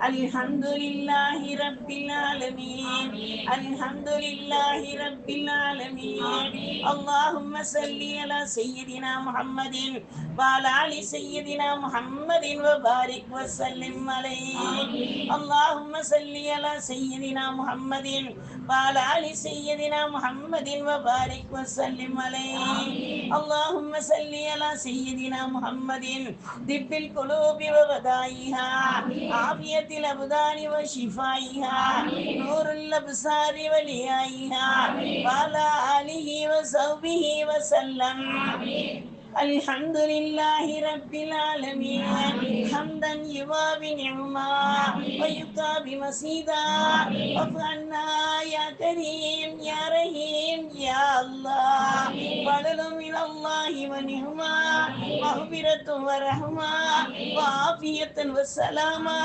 الحمد لله رب العالمين الحمد لله رب العالمين اللهم صل على سيدنا محمد وعلى آل سيدنا محمد وبارك وسلم عليه اللهم صل على سيدنا محمد وعلى آل سيدنا محمد وبارك وسلم عليه اللهم صل على سيدنا محمد طب القلوب وبدائها عافية الأبدان وشفائها نور الأبصار وليائها وعلى آله وصحبه وسلم الحمد لله رب العالمين حمدا يواب نعما ويقابي مسيدا وفعلنا يا كريم يا رحيم يا الله فضل من الله ونعما مغفرة ورحمة وعافية والسلامة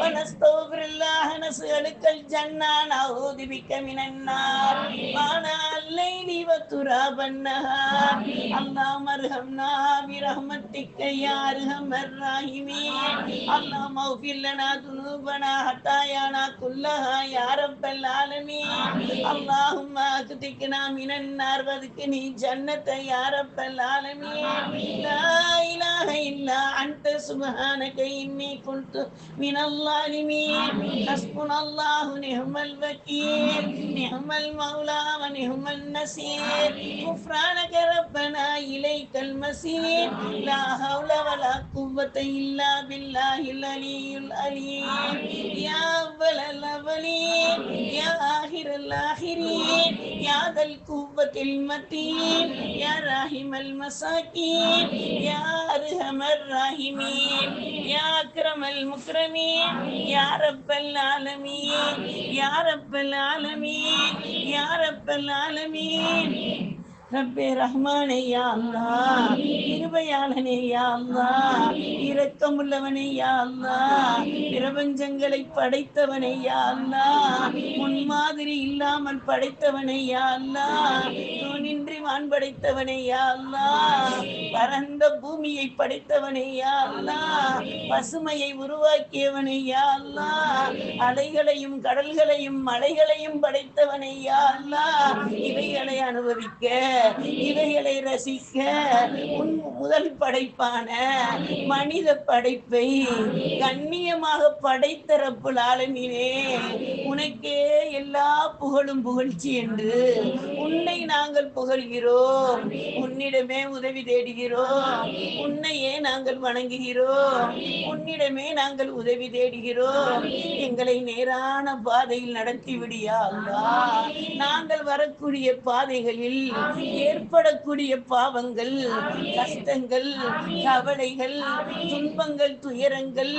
ونستغفر الله نسألك الجنة نعوذ بك من النار وانا الليل وتراب النهار اللهم ارحمنا برحمتك يا ارحم الراحمين اللهم اغفر لنا ذنوبنا خطايانا كلها يا رب العالمين اللهم اكتكنا من النار وادخلني جنة يا رب العالمين لا اله الا انت سبحانك اني كنت من الظالمين حسبنا الله نعم الوكيل نعم المولى ونعم النصير غفرانك ربنا إليك المسير لا حول ولا قوة إلا بالله العلي العليم يا أول الأولين يا آخر الآخرين يا ذا القوة المتين يا راحم المساكين يا أرحم الراحمين يا அக்ரம் அல் முக்ரமீன் யாரப்பல் ஆலமீன் யாரப்பல் ஆலமீன் யாரப்பல் ஆலமீன் ரப்பே ரஹ்மானே யா அல்லாஹ் கிருபையாளனே யா இரக்கமுள்ளவனே யா பிரபஞ்சங்களை படைத்தவனே யா முன்மாதிரி இல்லாமல் படைத்தவனே யா அல்லாஹ் தூணின்றி வான் படைத்தவனே யா பரந்த பூமியை படைத்தவனே யா பசுமையை உருவாக்கியவனே யா அலைகளையும் கடல்களையும் மலைகளையும் படைத்தவனே யா இவைகளை அனுபவிக்க இவைகளை ரசிக்க உன் முதல் படைப்பான மனித படைப்பை கண்ணியமாக படைத்த ரப்புல் ஆலமீனே உனக்கே எல்லா புகழும் புகழ்ச்சி என்று உன்னை நாங்கள் புகழ்கிறோம். உன்னிடமே உதவி தேடுகிறோம். உன்னையே நாங்கள் வணங்குகிறோம். உன்னிடமே நாங்கள் உதவி தேடுகிறோம். எங்களை நேரான பாதையில் நடத்தி விடியா நாங்கள் வரக்கூடிய பாதைகளில் ஏற்படக்கூடிய பாவங்கள் கஷ்டங்கள் கவலைகள் துன்பங்கள் துயரங்கள்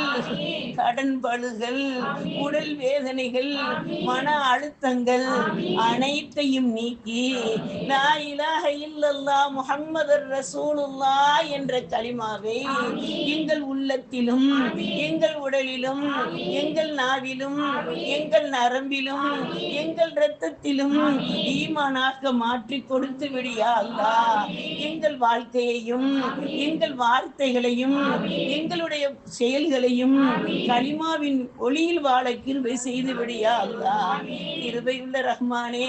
கடன் பழுகள் உடல் வேதனைகள் மன அழுத்தங்கள் அனைத்தையும் நீக்கி நான் இலாக இல்லல்லா முகம்மதர் ரசூலுல்லா என்ற களிமாவை எங்கள் உள்ளத்திலும் எங்கள் உடலிலும் எங்கள் நாவிலும் எங்கள் நரம்பிலும் எங்கள் இரத்தத்திலும் ஈமானாக மாற்றி கொடுத்து செய்யும்படியா அல்லா எங்கள் வாழ்க்கையையும் எங்கள் வார்த்தைகளையும் எங்களுடைய செயல்களையும் கனிமாவின் ஒளியில் வாழ கிருபை செய்துபடியா அல்லா. கிருபை உள்ள ரஹ்மானே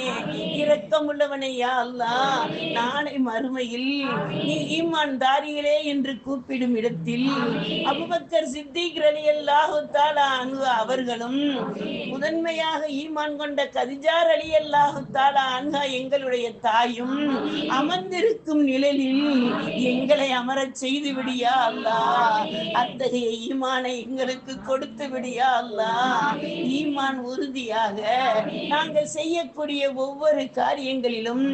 இரக்கம் உள்ளவனையா அல்லாஹ் நாளை மறுமையில் நீ ஈமான் தாரிகளே என்று கூப்பிடும் இடத்தில் அபுபக்கர் சித்திக் ரலியல்லாஹு தஆலா அவர்களும் முதன்மையாக ஈமான் கொண்ட கதிஜார் ரலியல்லாஹு தஆலா அன்ஹா எங்களுடைய தாயும் அமர்ந்திருக்கும் நிழலில் எங்களை அமரச் செய்து விடியா அல்லா. அத்தகைய ஈமானை எங்களுக்கு கொடுத்து விடியா அல்லாஹ் ஈமான் உறுதியாக நாங்கள் செய்யக்கூடிய ஒவ்வொரு காரியங்களிலும்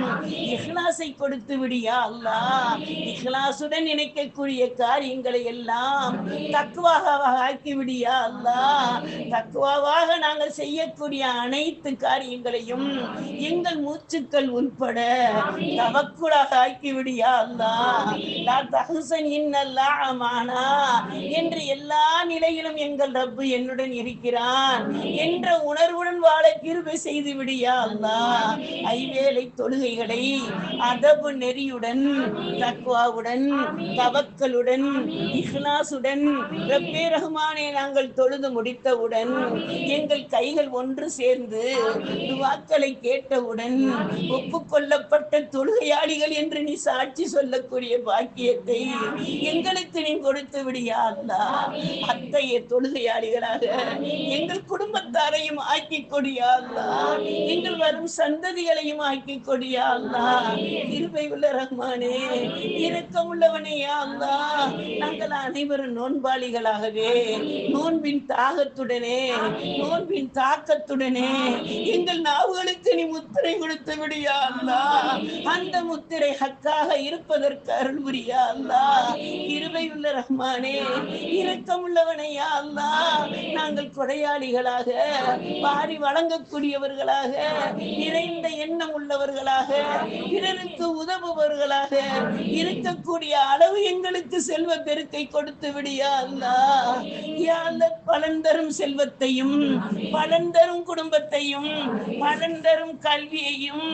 இஹ்லாஸை கொடுத்து விடியா அல்லாஹ் இஹ்லாசுடன் நினைக்கக்கூடிய காரியங்களை எல்லாம் தக்குவாக ஆக்கி விடியா அல்லாஹ் தக்குவாவாக நாங்கள் செய்யக்கூடிய அனைத்து காரியங்களையும் எங்கள் மூச்சுக்கள் உட்பட தவக்குலாக ஆக்கி விடியா அல்லா? நான் தகுசன் இன்னல்லா அமானா. என்று எல்லா நிலையிலும் எங்கள் ரப்பு என்னுடன் இருக்கிறான். என்ற உணர்வுடன் வாழ கிருபை செய்து விடியா அல்லா. ஐவேளை தொழுகைகளை அதபு நெறியுடன் தக்வாவுடன் தவக்கலுடன் இஹ்லாசுடன் ரப்பே ரஹ்மானே நாங்கள் தொழுது முடித்தவுடன் எங்கள் கைகள் ஒன்று சேர்ந்து துவாக்களை கேட்டவுடன் ஒப்புக்கொள்ளப்பட்ட தொழுகையாளிகள் என்று நீ சாட்சி சொல்லக்கூடிய பாக்கியத்தை எங்களுக்கு நீ கொடுத்து விடியா அல்லா அத்தகைய தொழுகையாளிகளாக எங்கள் குடும்பத்தாரையும் ஆக்கி கொடியா அல்லா எங்கள் வரும் சந்ததிகளையும் ஆக்கி கொடியா அல்லா இருபை உள்ள ரஹ்மானே இரக்கம் உள்ளவனே அல்லா நாங்கள் அனைவரும் நோன்பாளிகளாகவே நோன்பின் தாகத்துடனே நோன்பின் தாக்கத்துடனே எங்கள் நாவுகளுக்கு நீ முத்திரை கொடுத்து விடியா அல்லா அந்த முத்திரை ஹக்காக இருப்பதற்கு அருள் புரியா அல்லா. இருவை உள்ள ரஹ்மானே இரக்கம் உள்ளவனையா அல்லா. நாங்கள் கொடையாளிகளாக பாரி வழங்கக்கூடியவர்களாக நிறைந்த எண்ணம் உள்ளவர்களாக பிறருக்கு உதவுபவர்களாக இருக்கக்கூடிய அளவு எங்களுக்கு செல்வ பெருக்கை கொடுத்து விடியா அல்லா. யா பலன் தரும் செல்வத்தையும் பலன் தரும் குடும்பத்தையும் பலன் தரும் கல்வியையும்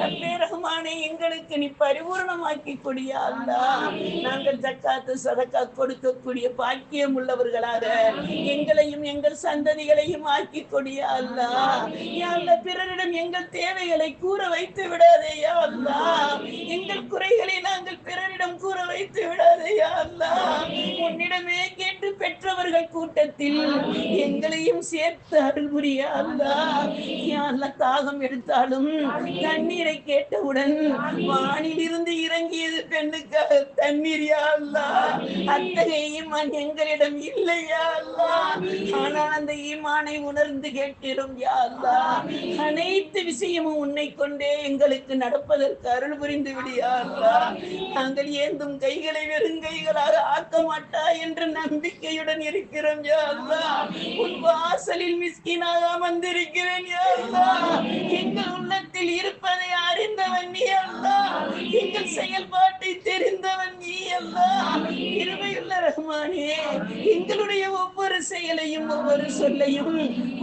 ரப்பே ரஹ்மானே எங்களுக்கு நீ பரிபூர்ணமாக்கி கொடியா அல்லா நாங்கள் ஜக்காத்து சதக்கா கொடுக்கக்கூடிய பாக்கியம் உள்ளவர்களாக எங்களையும் எங்கள் சந்ததிகளையும் ஆக்கி கொடியா அல்லா யா அல்லா பிறரிடம் எங்கள் தேவைகளை கூற வைத்து விடாதே யா அல்லா எங்கள் குறைகளை நாங்கள் பிறரிடம் கூற வைத்து விடாதே யா அல்லா உன்னிடமே கேட்டு பெற்றவர்கள் கூட்டத்தில் எங்களையும் சேர்த்து அருள் புரியா அல்லா தாகம் எடுத்தாலும் தண்ணீரை கேட்டவுடன் வானிலிருந்து இறங்கியது பெண்ணுக்காக தண்ணீர் யாழ்லா அத்தகைய ஈமான் எங்களிடம் இல்லையா ஆனால் அந்த ஈமானை உணர்ந்து கேட்டிடும் யாழ்லா அனைத்து விஷயமும் உன்னை கொண்டே எங்களுக்கு நடப்பதற்கு அருள் புரிந்து விடியாள்லா நாங்கள் ஏந்தும் கைகளை வெறும் கைகளாக ஆக்க மாட்டா என்ற நம்பிக்கையுடன் இருக்கிறோம் யாழ்லா உன் வாசலில் மிஸ்கினாக வந்திருக்கிறேன் யாழ்லா எங்கள் உள்ளத்தில் இருப்பதை அறிந்தவன் நீ அல்லா எங்கள் செயல்பாட்டை தெரிந்தவன் நீ அல்லா இருமையுள்ள ரஹ்மானே எங்களுடைய ஒவ்வொரு செயலையும் ஒவ்வொரு சொல்லையும்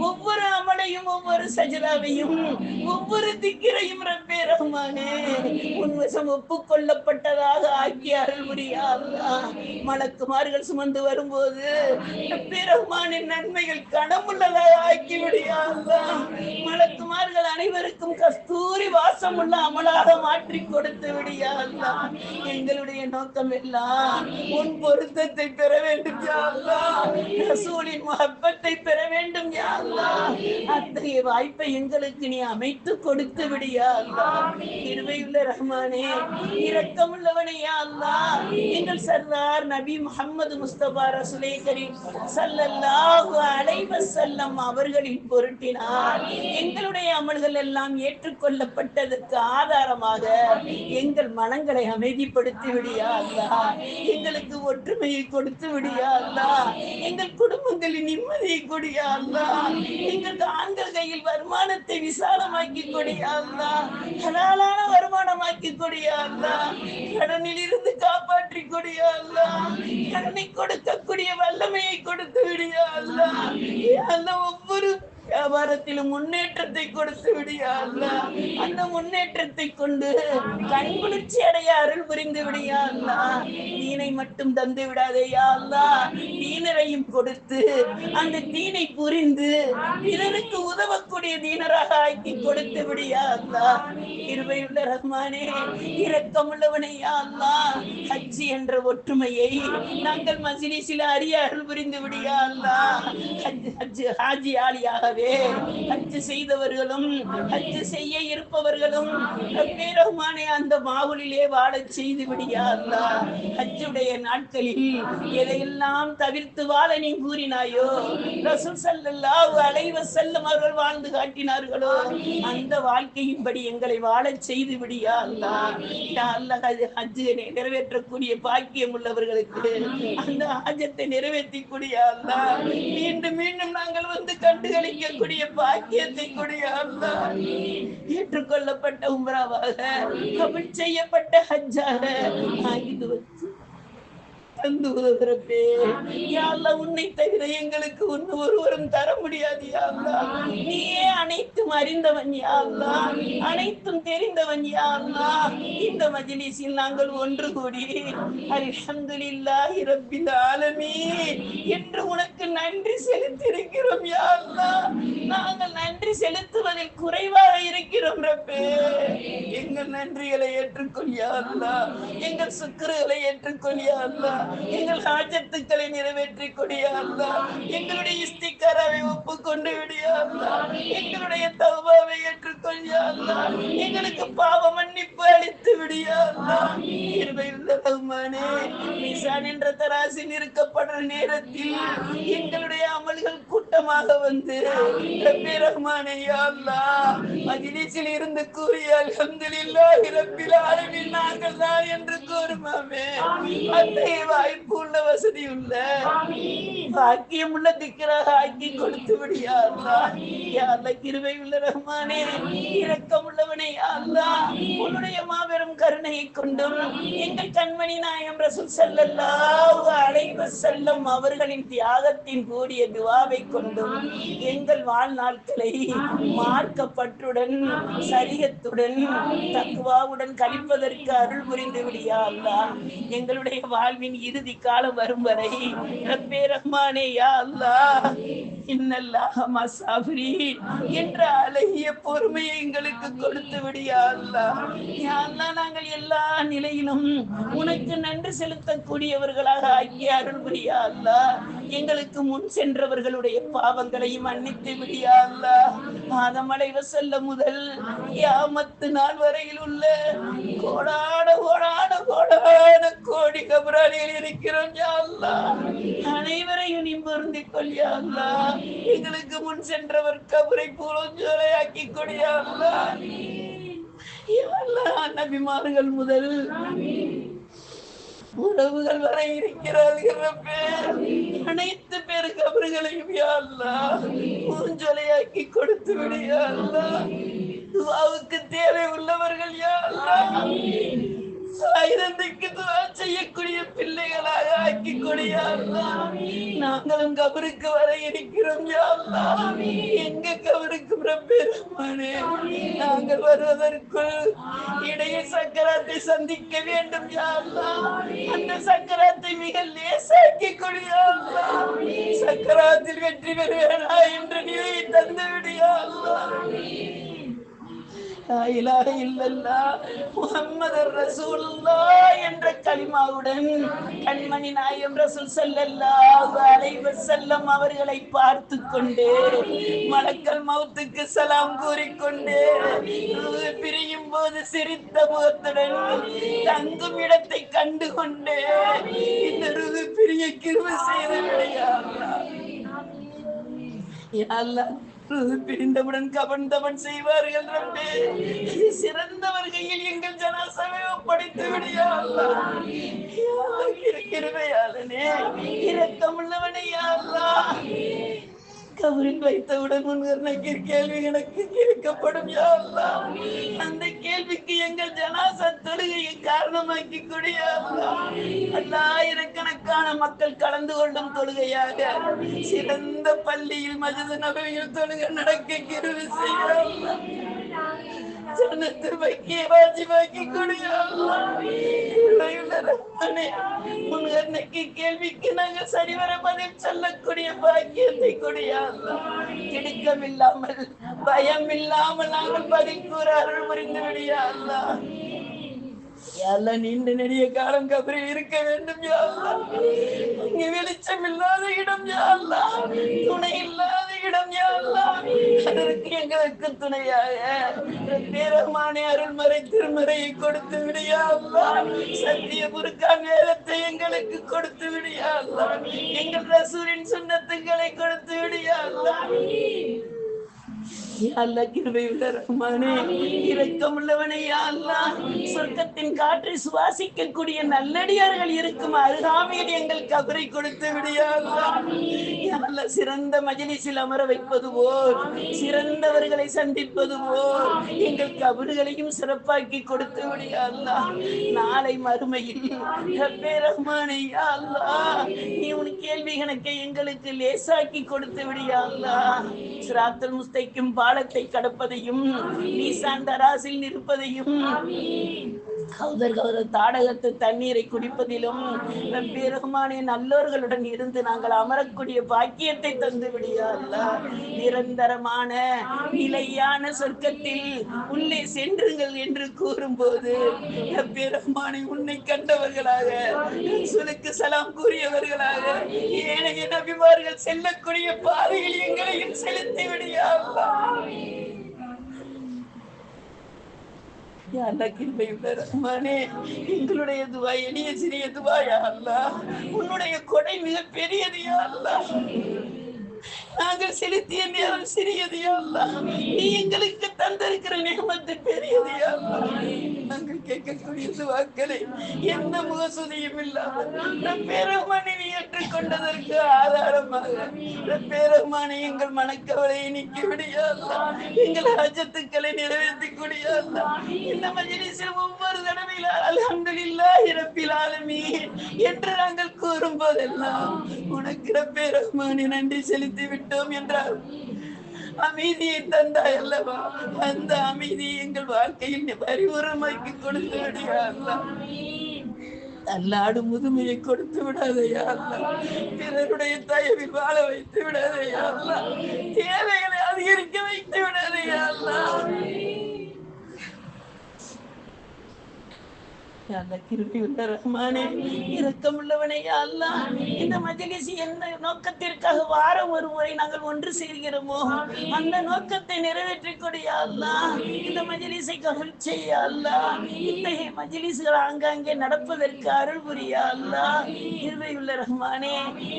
ஒவ்வொரு அமலையும் ஒவ்வொரு சஜதாவையும் ஒவ்வொரு திக்கிரையும் ரப்பே ரஹ்மானே. உன்வசம் ஒப்புக்கொள்ளப்பட்டதாக ஆக்கி அருள் புரியா மலக்குமார்கள் சுமந்து வரும்போது ரப்பே ரஹ்மானின் நன்மைகள் கடமுள்ளதாக ஆக்கி விடியா மலக்குமார்கள் அனைவருக்கும் கஸ்தூரி வாசம் உள்ள அமலாக மாற்றி கொடுத்து விடியா எங்களுடைய நோக்கம் எல்லாம் உன் பொருத்தத்தை பெற வேண்டும் ரசூலின் பெற வேண்டும் யா அத்தகைய வாய்ப்பை எங்களுக்கு நீ அமைத்து கொடுத்து விடியா இருவையுள்ள ரஹ்மானே இரக்கமுள்ளவனே யா அல்லா. எங்கள் சர்தார் நபி முஹம்மது முஸ்தபா ரசுலே கரீம் சல்லல்லாஹு அலைவ செல்லம் அவர்களின் பொருட்டினால் எங்களுடைய அமல்கள் எல்லாம் ஏற்றுக்கொள்ளப்பட்டதற்கு ஆதாரமாக எங்கள் மனங்களை அமைதிப்படுத்தி விடியா அல்லா. எங்களுக்கு ஒற்றுமையை கொடுத்து விடியா அல்லா. எங்கள் குடும்பங்களின் நிம்மதியை கொடியா அல்லா. எங்கள் ஆண்கள் கையில் வருமானத்தை விசாலமாக்கி கொடியா அல்லா. ஹலாலான வருமானமாக்கி கொடியா அல்லா. கடனில் இருந்து காப்பாற்றி கொடியா அல்லா. கடனை கொடுக்கக்கூடிய வல்லமையை கொடுத்து விடியா அல்லா. யா ஒவ்வொரு வியாபாரத்திலும் முன்னேற்றத்தை கொடுத்து விடியாள் அந்த முன்னேற்றத்தை கொண்டு கண்குளிர்ச்சி அடைய அருள் புரிந்து விடியா தீனை மட்டும் தந்து விடாதே யா தீனரையும் கொடுத்து அந்த தீனை புரிந்து பிறருக்கு உதவக்கூடிய தீனராக ஆக்கி கொடுத்து விடியா இருவையுள்ள ரஹ்மானே இரக்கமுள்ளவனே யா ஹஜ்ஜி என்ற ஒற்றுமையை நாங்கள் மஜ்லிஸில் அறிய அருள் புரிந்து விடியா அல்லாஹ் ஹஜ் ஆலியாக ஹாஜி ஆலியாகவே செய்தவர்களும் அச்சு செய்ய இருப்பவர்களும் ரப்பே ரஹ்மானே அந்த மாவுலிலே வாழச் செய்து விடியா அச்சுடைய ஹஜ்ஜுடைய நாட்களில் எதையெல்லாம் தவிர்த்து வாழ நீ கூறினாயோ ரசூல் ஸல்லல்லாஹு அலைஹி வஸல்லம் அவர்கள் வாழ்ந்து காட்டினார்களோ அந்த வாழ்க்கையின்படி எங்களை வாழச் செய்து விடியா அல்லாஹ் யா நிறைவேற்றக்கூடிய பாக்கியம் உள்ளவர்களுக்கு அந்த ஆஜத்தை நிறைவேற்றி கூடிய அல்லாஹ் மீண்டும் மீண்டும் நாங்கள் வந்து கண்டுகளிக்க செய்யக்கூடிய பாக்கியத்தை கூடிய அல்லா ஏற்றுக்கொள்ளப்பட்ட உம்ராவாக கபில் செய்யப்பட்ட ஹஜ்ஜாக ஆகிட்டு வச்சு தந்து உதவுறப்பே யாழ்ல உன்னை தவிர எங்களுக்கு ஒன்று ஒருவரும் தர முடியாது யாழ்லா நீயே அனைத்தும் அறிந்தவன் யாழ்லா அனைத்தும் தெரிந்தவன் யாழ்லா இந்த மஜ்லிஸில் நாங்கள் ஒன்று கூடி அல்ஹம்துலில்லாஹி ரப்பில் ஆலமீன். என்று நன்றி செலுத்தியிருக்கிறோம் யாழ்லா நாங்கள் நன்றி செலுத்துவதில் குறைவாக இருக்கிறோம் ரப்பே. எங்கள் நன்றிகளை ஏற்றுக்கொள்ளியா யாழ்லா எங்கள் சுக்கர்களை ஏற்றுக்கொள்ளியா அல்லா. எங்கள் ஹாஜத்துக்களை நிறைவேற்றிக் கொடியா அல்லா. எங்களுடைய இஸ்திக்காராவை ஒப்பு கொண்டு விடியா அல்லா. எங்களுடைய தௌபாவை ஏற்றுக்கொள்ளியா அல்லா. எங்களுக்கு பாவ மன்னிப்பு அளித்து விடியா அல்லா. இருவையுள்ள ரஹ்மானே மீசான் என்ற தராசி நிற்கப்படுற நேரத்தில் எங்களுடைய அமல்கள் கூட்டமாக வந்து ரப்பே ரஹ்மானே யா அல்லா. மஜ்லிஸில் இருந்து கூறிய அல்ஹம்துலில் ரப்பில் ஆலமீன் நாங்கள் தான் என்று கூறுமாமே அத்தகைய வாய்ப்பு உள்ள வசதி உள்ள. பாக்கியம் உள்ள திக்கராக ஆக்கி கொடுத்து விடியா அல்லா. யா அல்லா கிருபை உள்ள ரஹ்மானே. இரக்கம் உள்ளவனே அல்லா. உன்னுடைய மாபெரும் கருணையை கொண்டும் எங்கள் கண்மணி நாயம் ரசூல் ஸல்லல்லாஹு அலைஹி வஸல்லம் அவர்களின் தியாகத்தின் கூடிய துவாவை கொண்டும் எங்கள் வாழ்நாட்களை மார்க்கப்பற்றுடன் சரியத்துடன் தக்குவாவுடன் கழிப்பதற்கு அருள் புரிந்து விடியா அல்லா எங்களுடைய வாழ்வின் இறுதி காலம் வரும் வரை. ரப்பே ரஹ்மானே யா அல்லா இன்னல்லாஹ மசாஃபிரீன் என்ற அழகிய பொறுமையை எங்களுக்கு கொடுத்து விடியா அல்லா. யா நாங்கள் எல்லா நிலையிலும் உனக்கு நன்றி செலுத்தக்கூடியவர்களாக ஆக்கிய அருள் புரியா எங்களுக்கு முன் சென்றவர்களுடைய பாவங்களையும் மன்னித்து விடியா அல்லாஹ் ஆதமலை செல்ல முதல் யாமத்து நாள் வரையில் உள்ள கோடான கோடான கோடான கோடி கபராளியில் இருக்கிறோம் அனைவரையும் நீ பொருந்திக் கொள் எங்களுக்கு முன் சென்றவர் கபரை பூலோஞ்சோலையாக்கி கொடியா அல்லாஹ் நபிமார்கள் முதல். உறவுகள் வரை இருக்கிறார்கள் அனைத்து பேர் கபறுகளையும் யா பூஞ்சொலையாக்கி கொடுத்து விடு துவாவுக்கு தேவை உள்ளவர்கள் யா செய்யக்கூடிய பிள்ளைகளாக ஆக்கி கொடியா நாங்களும் கபருக்கு வர இருக்கிறோம் யா எங்க கபருக்கு ரப்பே நாங்கள் வருவதற்குள் இடையே சக்கராத்தை சந்திக்க வேண்டும் யா அந்த சக்கராத்தை மிக லேசாக்கி சக்கராத்தில் வெற்றி பெறுவேனா என்று நிலையை தந்து விடியா லா இலாஹ இல்லல்லாஹ் முஹம்மதர் ரசூலுல்லாஹ் என்ற கலிமாவுடன் கண்மணி நாயம் ரசூல் ஸல்லல்லாஹு அலைஹி வஸல்லம் அவர்களை பார்த்து கொண்டு மலக்கல் மௌத்துக்கு சலாம் கூறிக்கொண்டு ரூஹ் பிரியும் போது சிரித்த முகத்துடன் தங்கும் இடத்தை கண்டு கொண்டு இந்த ருகு பிரிய கிருபை செய்து விடையா பிரிந்தவுடன் கவர்ந்தவன் செய்வார்கள் ரப்பே சிறந்த வருகையில் எங்கள் ஜனாசவை ஒப்படைத்து விடையாளே அல்லாஹ் யா அல்லாஹ், கிருபையாளனே இரக்கமுள்ளவனே யா வைத்தவுடன் முன்கர்ணக்கு கேள்வி எனக்கு கேட்கப்படும் யா அந்த கேள்விக்கு எங்கள் ஜனாசா தொழுகையை காரணமாக்கி கொடியா பல்லாயிரக்கணக்கான மக்கள் கலந்து கொள்ளும் தொழுகையாக சிறந்த பள்ளியில் மஜது நபையில் தொழுகை நடக்க கிருவி செய்ய ஜன்னத்து கேள்விக்கு நாங்கள் சரிவர பதில் சொல்லக்கூடிய பாக்கியத்தை கொடியா திடுக்கம் இல்லாமல் பயம் இல்லாமல் நாங்கள் பதில் கூற அருள் புரிந்து விடியா நீண்ட நெடிய காலம் கபரி இருக்க வேண்டும் யாழ்லா இங்க வெளிச்சம் இல்லாத இடம் யாழ்லா துணை இல்லாத இடம் யாழ்லா அதற்கு எங்களுக்கு துணையாக பேரமானே அருள்மறை திருமறையை கொடுத்து விடியாள்லா சத்திய புருக்கான் நேரத்தை எங்களுக்கு கொடுத்து விடியாள்லா எங்கள் ரசூரின் சுண்ணத்துக்களை கொடுத்து விடியாள்லா சொர்க்கத்தின் காற்றை சுவாசிக்கக்கூடிய நல்லடியார்கள் இருக்கும் அருகாமையில் எங்கள் கபரை கொடுத்து விடியா சிறந்த மஜிலிசில் அமர வைப்பது போல் சிறந்தவர்களை சந்திப்பது போல் எங்கள் கபறுகளையும் சிறப்பாக்கி கொடுத்து விடியா நாளை மறுமையில் நீ உன் கேள்வி கணக்கை எங்களுக்கு லேசாக்கி கொடுத்து விடியா சிராத்தல் முஸ்தைக்கும் பாலத்தை கடப்பதையும் நீசான் தராசில் நிற்பதையும். கௌதர் கௌதர் தாடகத்து தண்ணீரை குடிப்பதிலும் ரப்பே நல்லோர்களுடன் இருந்து நாங்கள் அமரக்கூடிய பாக்கியத்தை தந்து விடியா நிரந்தரமான நிலையான சொர்க்கத்தில் உள்ளே சென்றுங்கள் என்று கூறும்போது பெருமானை உன்னை கண்டவர்களாக சுனுக்கு சலாம் கூறியவர்களாக ஏனைய நபிமார்கள் செல்லக்கூடிய பாதையில் எங்களையும் செலுத்தி விடியா அல்லாஹ் யா அல்லாஹ் கிருபையுள்ள ரஹ்மானே எங்களுடைய துவா எளிய சிறிய துவா யா அல்லாஹ். உன்னுடைய கொடை மிக பெரியது யா அல்லாஹ். நாங்கள் செலுத்திய நேரம் சிறியது அல்ல நீ எங்களுக்கு தந்திருக்கிற நியமத்து பெரியது அல்ல நாங்கள் கேட்கக்கூடிய வாக்களை எந்த முகசுதியும் இல்லாமல் பெருமானை நீ ஏற்றுக்கொண்டதற்கு ஆதாரமாக பெருமானை எங்கள் மனக்கவலையை நீக்கி விடியா எங்கள் அஜத்துக்களை நிறைவேற்றி கொடியா இந்த மஜ்லிஸில் ஒவ்வொரு தடவையில் அல்ஹம்துலில்லாஹி இறப்பிலாலுமே என்று நாங்கள் கூறும் போதெல்லாம் உனக்கு ரப்பே நன்றி செலுத்தி விட்டோம் என்றார். அமைதியை தந்தாய் அல்லவா? அந்த அமைதி எங்கள் வாழ்க்கையில் பரிபூரமாக்கி கொடுத்து விடியா அல்லாஹ் முதுமையை கொடுத்து விடாதையா பிறருடைய தயவில் வாழ வைத்து விடாதையா தேவைகளை அதிகரிக்க வைத்து விடாதையா அல்லா. யா அல்லாஹ் ரஹ்மானே இரக்கம் உள்ளவனையா அல்லாஹ் இந்த மஜ்லிஸ் என்ன நோக்கத்திற்காக வாரம் ஒரு முறை நாங்கள் ஒன்று சேர்கிறோமோ அந்த நோக்கத்தை நிறைவேற்றிக் கொடு யா அல்லாஹ் இந்த மஜ்லிஸை கபூல் செய்ய யா அல்லாஹ் இத்தகைய மஜ்லிஸ்கள் ஆங்காங்கே நடப்பதற்கு அருள் புரியா அல்லாஹ் கிருபையுள்ள ரஹ்மானே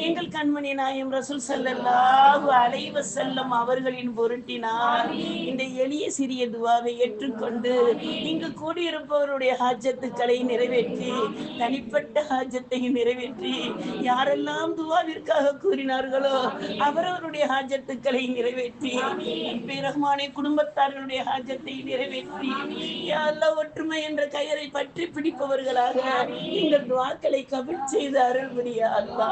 எங்கள் கண்மணி நாயம் ரசூல் ஸல்லல்லாஹு அலைஹி வஸல்லம் அவர்களின் பொருட்டினார் இந்த எளிய சிறிய துவாவை ஏற்றுக்கொண்டு இங்கு கூடியிருப்பவருடைய ஹாஜத்துக்களை நிறைவேற்றி தனிப்பட்ட ஹாஜத்தை நிறைவேற்றி யாரெல்லாம் துவாவிற்காக கூறினார்களோ அவரவருடைய ஹாஜத்துக்களை நிறைவேற்றி ரஹ்மானை ரஹ்மானே குடும்பத்தார்களுடைய ஹாஜத்தை நிறைவேற்றி யா ஒற்றுமை என்ற கயரை பற்றி பிடிப்பவர்களாக எங்கள் துவாக்களை கபில் செய்து அருள் அல்லா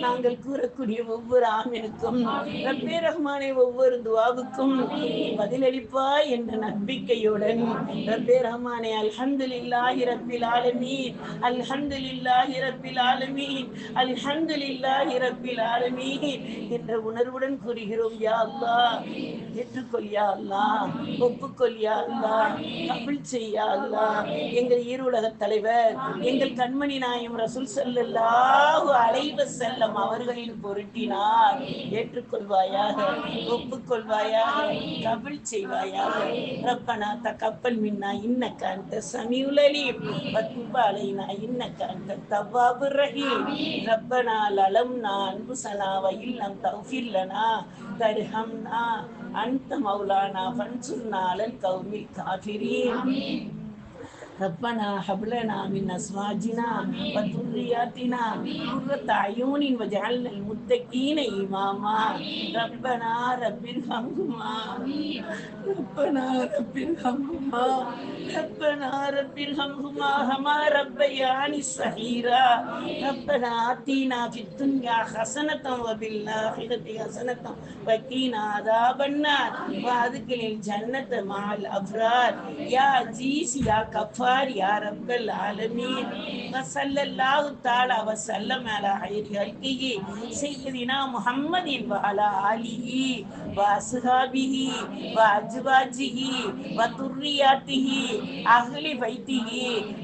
நாங்கள் கூறக்கூடிய ஒவ்வொரு ஆமினுக்கும் ரப்பே ரஹ்மானை ஒவ்வொரு துவாவுக்கும் நீ பதிலளிப்பாய் என்ற நம்பிக்கையுடன் ரப்பே ரஹ்மானை அல்ஹம்துலில்லாஹி ரப்பில் ஆலமீன் அல்ஹம்துலில்லாஹி ரப்பில் ஆலமீன் அல்ஹம்துலில்லாஹி ரப்பில் ஆலமீன் என்ற உணர்வுடன் கூறுகிறோம் யா அல்லாஹ். ஏற்றுக்கொள் யா அல்லாஹ். ஒப்புக்கொள் யா அல்லாஹ். கபில் செய் யா அல்லாஹ். எங்கள் ஈருலக தலைவர் எங்கள் கண்மணி நாயம் ரசூல் சல்லல்லாஹு அலைஹி வஸல்லம் அவர்களின் பொருட்டினார் ஏற்றுக்கொள்வாயாக ஒப்புக்கொள்வாயாக கபில் செய்வாயாக. ரப்பனா தக்கப்பல் மின்னா இன்னக்க அந்த சமியுலலி அலீம். வத்துப் அலைனா இன்னக்க அந்த தவ்வாபுர் ரஹீம். ரப்பனா லலம்னா அன்புசனா வயில்லம் தௌஃபிர் லனா தர்ஹம்னா அன்த மௌலானா ஃபன்சுர்னா அலல் கௌமில் காஃபிரீன். ربنا هب لنا من ازواجنا وذرياتنا قرة اعين واجعلنا المتقين اماما ربنا رب ارحمهما ربنا رب ارحمهما ربنا رب ارحمهما كما ربياني صغيرا ربنا آتنا في الدنيا حسنة وفي الآخرة حسنة وقنا عذاب النار وادخل الجنة مع الأبرار يا عزيز يا كفار يا رب العالمين وصلى الله تعالى وسلم على خير خلقه سيدنا محمد وعلى آله وأصحابه وأزواجه وذرياته أهل بيته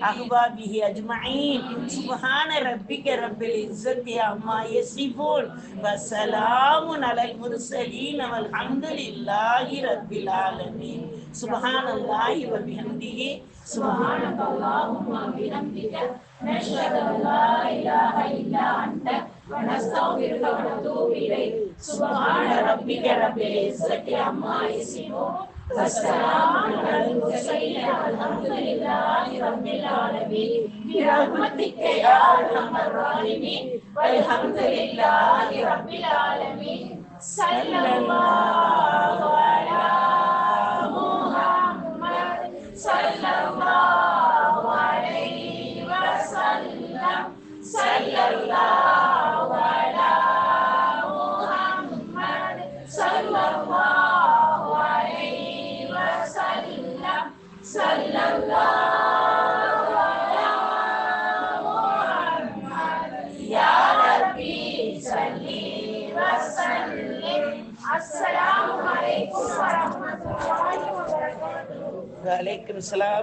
أحبابه أجمعين سبحان ربك رب العزة عما يصفون وسلام على المرسلين والحمد لله رب العالمين سبحان الله وبحمده سبحانك اللهم وبحمدك نشهد ان لا اله الا انت ونستغفرك ونتوب اليك سبحان ربك رب العزة عما يصفون والسلام على المرسلين والحمد لله رب العالمين برحمتك يا أرحم الراحمين والحمد لله رب العالمين صلى الله عليكم السلام.